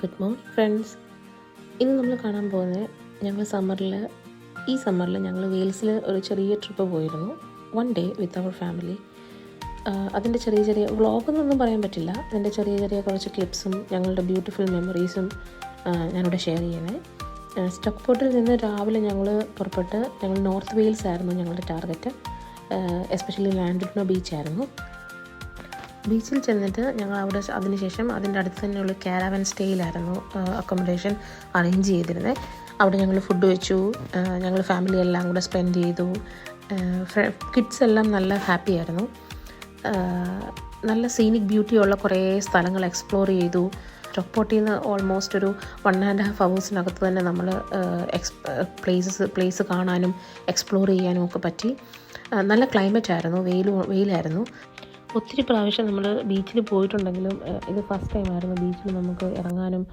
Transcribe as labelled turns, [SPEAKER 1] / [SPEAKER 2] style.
[SPEAKER 1] Good morning friends. ഇന്ന് നമ്മൾ കാണാൻ പോകുന്നത് ഞങ്ങൾ സമ്മറിൽ ഈ സമ്മറിൽ ഞങ്ങൾ വെയിൽസിൽ ഒരു ചെറിയ ട്രിപ്പ് പോയിരുന്നു. One day with our family അതിന്റെ ചെറിയ ചെറിയ വ്ളോഗെന്നൊന്നും പറയാൻ പറ്റില്ല. അതിന്റെ ചെറിയ ചെറിയ കുറച്ച് ക്ലിപ്സും ഞങ്ങളുടെ ബ്യൂട്ടിഫുൾ മെമ്മറീസും ഞാനിവിടെ ഷെയർ ചെയ്യുന്നത് സ്റ്റോക്ക് പോർട്ടിൽ നിന്ന് രാവിലെ ഞങ്ങൾ പുറപ്പെട്ട് ഞങ്ങൾ നോർത്ത് വെയിൽസ് ആയിരുന്നു ഞങ്ങളുടെ ടാർഗറ്റ്. എസ്പെഷ്യലി ലാൻഡ്രിനോ ബീച്ചായിരുന്നു. ബീച്ചിൽ ചെന്നിട്ട് ഞങ്ങൾ അവിടെ അതിനുശേഷം അതിന്റെ അടുത്ത് തന്നെയുള്ള കാരാവൻ സ്റ്റേയിലായിരുന്നു അക്കോമഡേഷൻ അറേഞ്ച് ചെയ്തിരുന്നത് അവിടെ ഞങ്ങൾ ഫുഡ് വെച്ചു ഞങ്ങൾ ഫാമിലി എല്ലാം കൂടെ സ്പെൻഡ് ചെയ്തു. കിഡ്സ് എല്ലാം നല്ല ഹാപ്പി ആയിരുന്നു. നല്ല സീനിക് ബ്യൂട്ടിയുള്ള കുറേ സ്ഥലങ്ങൾ എക്സ്പ്ലോർ ചെയ്തു. സ്റ്റോക്പോട്ടിൽ നിന്ന് ഓൾമോസ്റ്റ് ഒരു വൺ ആൻഡ് ഹാഫ് ഹവേഴ്സിനകത്ത് തന്നെ നമ്മൾ എക്സ് പ്ലേസസ് പ്ലേസ് കാണാനും എക്സ്പ്ലോർ ചെയ്യാനും ഒക്കെ പറ്റി. നല്ല ക്ലൈമറ്റ് ആയിരുന്നു വെയിൽ വെയിലായിരുന്നു. ഒത്തിരി പ്രാവശ്യം നമ്മൾ ബീച്ചിൽ പോയിട്ടുണ്ടെങ്കിലും ഇത് ഫസ്റ്റ് ടൈം ആയിരുന്നു ബീച്ചിൽ നമുക്ക് ഇറങ്ങാനും